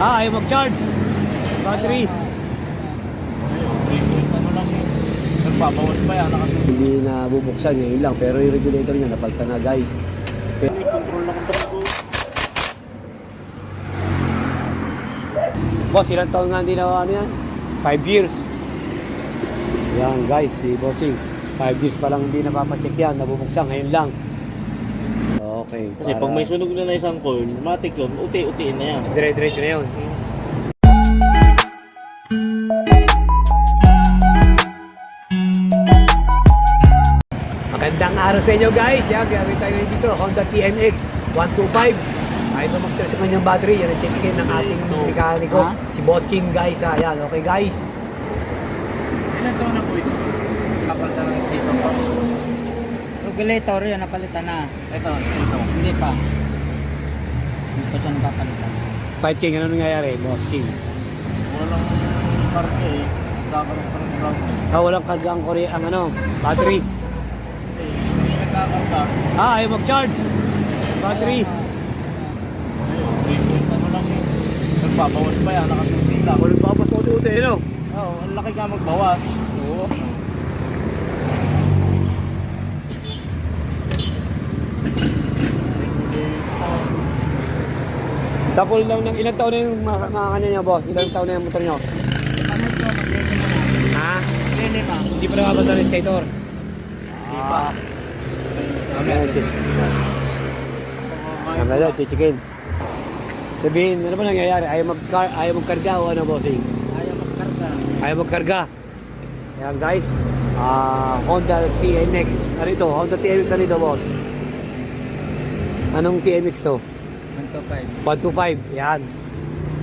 Ah, ayaw mag-charge. Battery. Nagpapawas pa yan, nakasusunod. Hindi na bubuksan ngayon lang, pero yung regulator niya napalitan na guys. Control na control ko. Boss, ilang taon nga hindi na ano yan? 5 years. Yan guys, si Bossing. 5 years pa lang hindi napapacheck yan, nabubuksan ngayon lang. Okay. Kasi pag may sunog na na isang coil, matik yun, uti-utiin na yan. Dire-diretso na yun. Magandang araw sa inyo guys. Yan, gamit tayo ngayon dito. Honda TNX 125. Ayaw na mag-charge naman yung battery. Yan ang check-in ng ating mekaniko. Ha? Si Boss King guys. Ah, yan. Okay guys. Ilan taon na po ito? Kapalitan ng stator pa. Regulator yan, napalitan na. Ito, stator. Hindi pa. Hindi pa siya napapalitan. Fight King, ano nangyayari? Boss King. Walang karga eh. Pa ng ground. Ah, walang karga ang kore ang ano, battery. Eh, hindi nagkakarga. Ah, ayaw mag-charge. Battery. Ano lang yun. Nagpapawas pa yan, nakasusunod lang. Walang papas mo tuti, no? Oo, ang laki ka magbawas. Oo. Sa pool lang ng ilang taon na yung mga, mga kanya niya, boss? Ilang taon na yung motor niyo? Ano na. Ha? Maglilima. Hindi pa nakapagdala yung stator. Hindi pa. Mamaya, check. Mamaya, chichikin. Sabihin, ano ba nangyayari? Ayaw, mag ayaw magkarga o ano, bossing? Ayaw magkarga. Ayaw magkarga. Ayan, guys. Ah, Honda TNX. Ano ito? Honda TNX ano ito, boss? Anong TNX to? 125. 125, yan.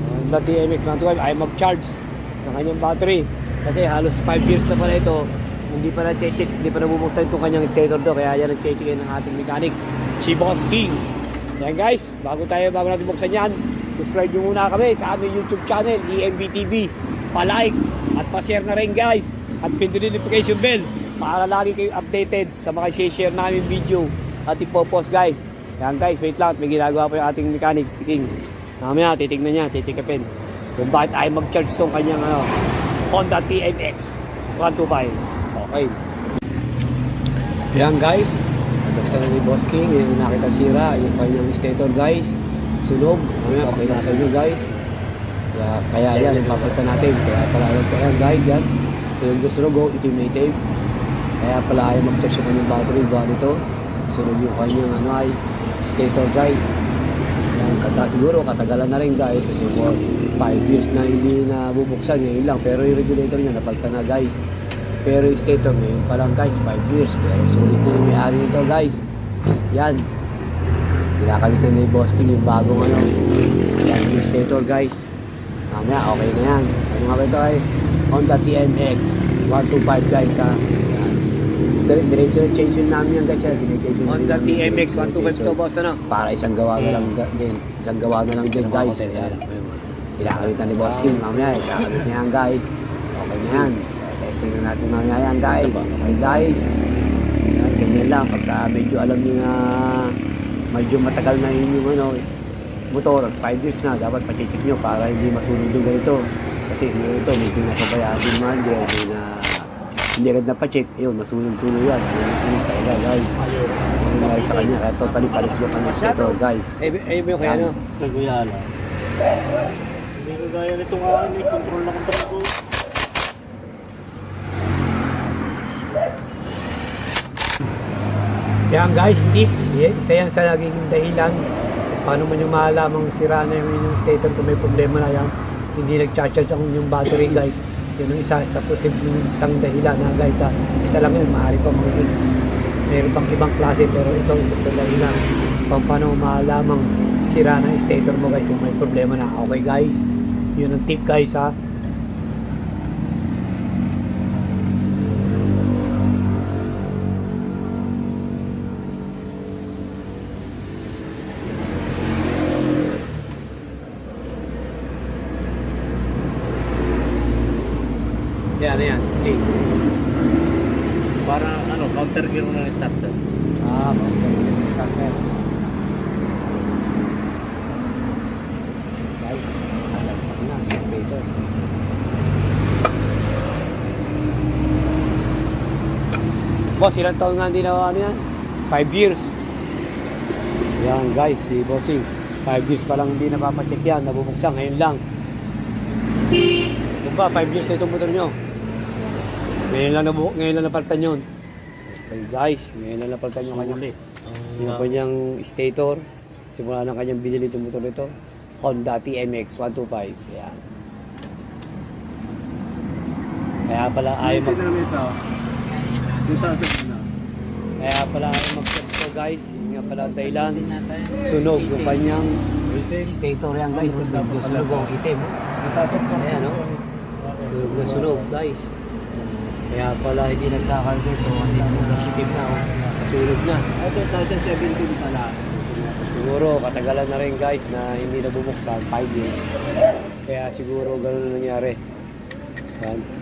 Honda TMX 125 ay mag-charge ng kanyang battery. Kasi halos 5 years na pala ito, hindi pa na-check, hindi pa nabubuksan itong kanyang stator do. Kaya yan ang check ng ating mechanic, si Boss King. Yan guys, bago tayo, bago natin buksan yan, subscribe nyo muna kami sa aming YouTube channel, EMB TV. Pa-like at pa-share na rin guys. At pindutin notification bell para lagi kayo updated sa mga share namin video at ipopost guys. Yan guys, wait lang. May ginagawa pa yung ating mechanic, si King. Mamaya, titignan niya, titikapin. Kung bakit ay mag-charge tong kanyang ano, Honda TNX 125. Okay. Yan guys, nabuksan na ni Boss King. Yung nakita sira, yung kanyang stator guys. Sunog. Mamaya, pakita sa inyo guys. Kaya, kaya yan, papalitan natin. Kaya pala ito yan guys, yan. Sunog na sunog, oh, itim na itim. Kaya pala ayaw mag-charge yung kanyang battery. Gawa nito. Sunog yung kanyang ano ay stator guys. Yan, kata, siguro katagalan na rin guys. Kasi for 5 years na hindi na bubuksan. Ngayon lang. Pero yung regulator niya napalitan na guys. Pero yung stator ngayon pa lang guys. 5 years. Pero sulit na yung may-ari nito guys. Yan. Ginakamit na ni Boss King yung bagong ano. Yan yung stator guys. Mamaya okay na yan. Ano nga ba ito ay Honda TNX 125 guys ha. Sir, diretso na change wheel namin yan guys. ha. Diretso namin yung TMX diretso na 125 change to boss ano? Para isang gawa na lang ga- din. Isang gawa na lang din guys. Yan. Kinakalitan ni Boss King mamaya. Kinakalit niya yan guys. Okay na yan. Testing na natin mamaya yan guys. Okay guys. Yan, ganyan lang. Pagka medyo alam niyo na medyo matagal na inyong ano, is- motor, 5 years na, dapat pacheck nyo para hindi masunog yung ganito. Kasi yung ito, medyo napabayaan din man din, hindi na hindi agad napacheck, yun, masunog tuloy yan. Ayun, masunog talaga guys. Ayun guys sa kanya, kaya totally palit yung kanyang stator guys. Ay, ay mo kaya ano? Naguyala. Hindi ko gaya nitong akin eh. Control na control ko. Yan guys, tip. Isa yan sa nagiging dahilan. Paano man yung malamang sira na yung inyong stator kung may problema na yan. Hindi nag-charge ang inyong battery guys. Yun ang isa sa posibleng isang dahilan na guys. Ha. Isa lang yun, maaari pa magiging meron pang ibang klase pero ito isa sa dahilan kung paano malamang sira ng stator mo guys kung may problema na. Okay guys, yun ang tip guys ha. Yan, yan. Okay. Para ano, counter gear mo ng starter. Ah, okay. Starter. Guys, nasa stator. Boss, ilang taon nga hindi na ano yan? 5 years. Yan guys, si Bossing. 5 years pa lang hindi napapacheck yan. Nabubuksan ngayon lang. Ano ba, 5 years na itong motor nyo. Ngayon lang, nabu ngayon lang napalitan yun. Okay guys, ngayon lang napalitan yung kanyang, yung kanyang stator. Simula ng kanyang binili itong motor nito. Honda TMX 125. Yan. Kaya pala ayaw mag... nito. 2,000 na. Kaya pala ayaw mag-text ko guys. Yun nga pala ang natin. Sunog yung kanyang stator yan guys. Sunog, sunog ang itim. 2,000 ka. Ayan o. Sunog na sunog guys. Kaya pala hindi nagkakarga ito kasi sunog itim na. Oh. Sunog na. Ah, 2017 pala. Siguro katagalan na rin guys na hindi na bubuksan. 5 years. Kaya siguro ganun na nangyari. Yan.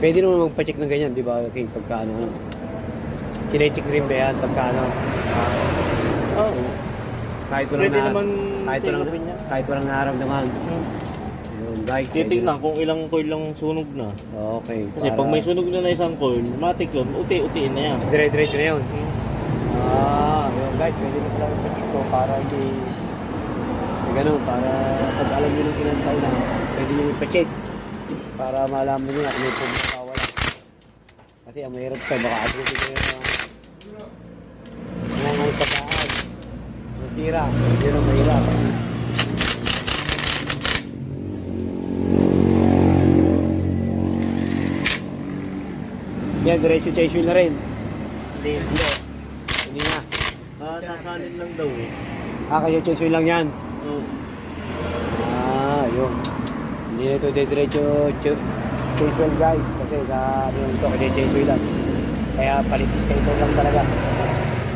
Pwede naman magpa-check ng ganyan, di ba? Okay, pagka ano. Kine-check rin ba yan pagka ano? Ah, Oo. Kahit walang Pwede na, naman kahit walang, tingnan niya. kahit walang naramdaman. Yun, guys. Titignan kung ilang coil lang sunog na. Okay. Kasi pag may sunog na na isang coil, matik yun, uti-utiin na yan. Dire-diretso na yun. Ah, yun guys, pwede na pala mag to para hindi ganun, para pag alam nyo nung kinantay na, pwede nyo ipa-check para malaman nyo na kung may problema. Kasi ang mahirap ka, baka abuti kayo na mga mga pagkaan. Masira, yun ang mahirap. Yan, diretso wheel na rin. Hindi, hindi. Hindi na. Ah, sasalin lang daw eh. Ah, kayo wheel lang yan. Oh. Ah, yun. Hindi na ito diretso ch- change wheel guys. Kasi na ano ito, kaya change wheel lang. Kaya palit stator lang talaga.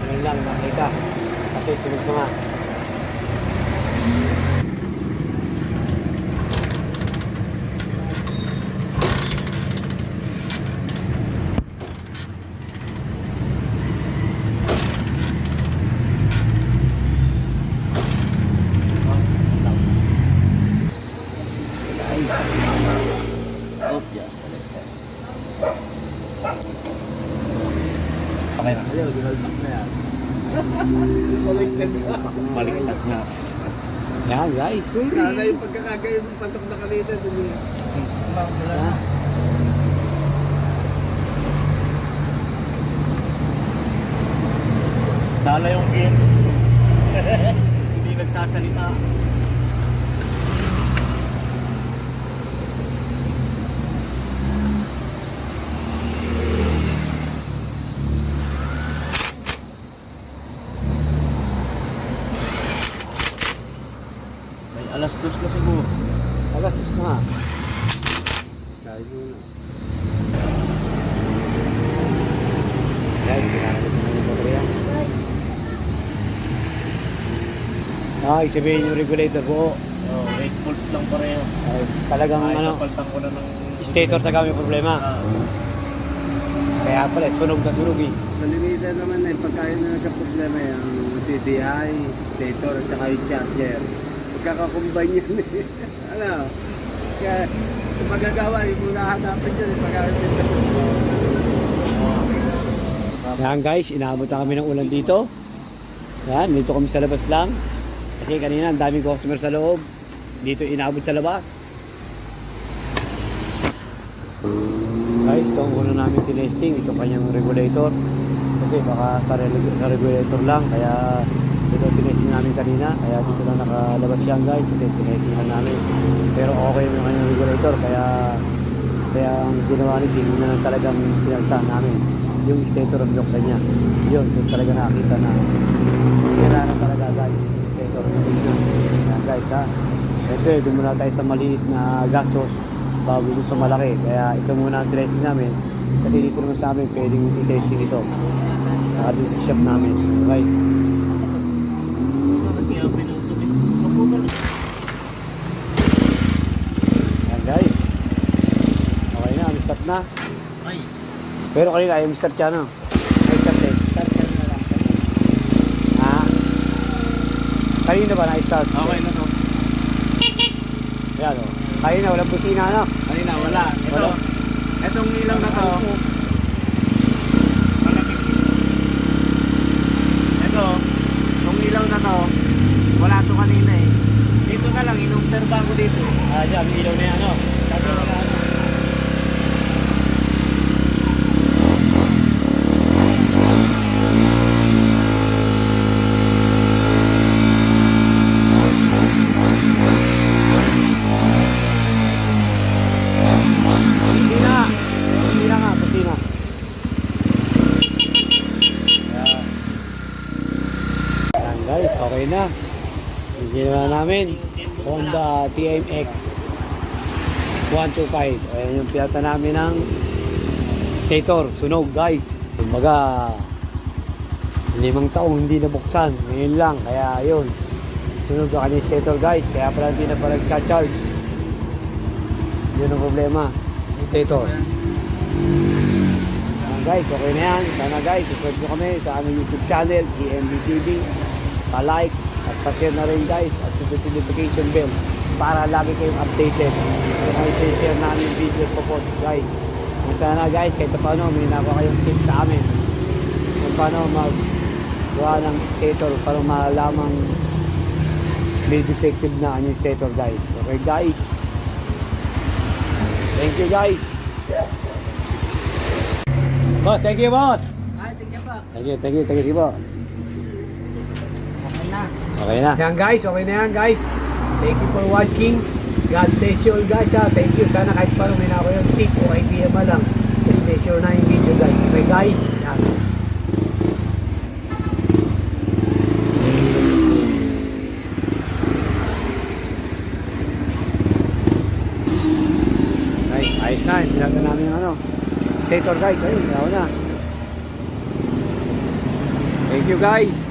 Yun lang, nakita. Kasi sunod ko nga. Okay na. Ayaw, ginalpak na yan. Maligtas na. Yan guys. Sana yung pagkakagay ng pasok na kanina. dumi. Ah, Sala yung in. Hindi nagsasalita. May alas dos na siguro. alas dos na nga. Sabi mo na. Guys, kinakamit na yung motor yan. Ah, ibig sabihin yung regulator po. Oh, 8 volts lang pareho. Ay, talagang Ay, ano, napaltan ko na ng... stator talaga may problema. Ah, Kaya pala, sunog na sunog eh. Malimitan naman na yung pagkain na nagka-problema yung CDI, stator, at saka yung charger. Pagkakakumbine yan eh. ano? Kaya sa magagawa, yung muna hanapan dyan, yung pagkain Yan guys, inaabot na kami ng ulan dito. Yan, dito kami sa labas lang. Kasi kanina ang daming customer sa loob. Dito inaabot sa labas. Guys, ito ang una namin tinesting. Ito kanyang regulator. Kasi baka sa, reg- sa regulator lang. Kaya ito tinesting namin kanina. Kaya dito lang nakalabas yan guys. Kasi tinesting namin. Pero okay yung kanyang regulator. Kaya kaya ang ginawa ni Jim, yun na lang talagang pinagtaan namin. Yung stator of Yoksa niya. Yun, yun talaga nakita na sira na talaga guys. Yung stator of Yoksa. Yan guys ha. Siyempre, doon muna tayo sa maliit na gastos bago dun sa malaki. Kaya ito muna ang testing namin. Kasi dito naman sa amin, pwedeng i-testing ito. Saka dun sa shop namin. Guys. Yan guys. Okay na, start na. Ay, Pero kanina, ayaw Mr. Chano. Ay, start eh. Tartar na lang. Kanina ba na-start? Okay na to. Yan o. Kanina walang busina ano? Kanina, wala. Ito, Wala. itong ilaw na to. Ito, itong ilaw na to, wala to kanina eh. Dito na lang, inobserba ko dito. Ah, dyan, ilaw na yan ano? Sabi wala na. Busina! Busina nga, busina. Yan. Yan guys, okay na. Yung ginawa namin, Honda TMX 125. Ayan yung pinata namin ng stator, sunog guys. Kumbaga, limang taong hindi nabuksan. Ngayon lang, kaya yun. Sunog ang kanyang stator guys, kaya pala hindi na pala nagka-charge. Yun ang problema. Stator. Ayan guys, okay na yan. Sana guys, subscribe nyo kami sa aming YouTube channel, EMBTV. Pa-like at pa-share na rin guys at yung notification bell para lagi kayong updated. Kung ay share namin video po po guys. At sana guys, kahit paano may nakuha kayong tip sa amin kung paano mag gawa ng stator para malamang may defective na ang yung stator guys. Okay guys? Thank you guys. Boss, thank you boss. Thank you, thank you, thank you po. Okay na. Okay na. Yan guys, okay na yan guys. Thank you for watching. God bless you all guys ha. Thank you. Sana kahit paano may nakuha yung tip o idea man lang. Just make sure na yung video guys. Okay guys? Yan. Ay, ayos na. Pinagda namin yung ano. Stator guys. Ayun, yaw na. Thank you guys.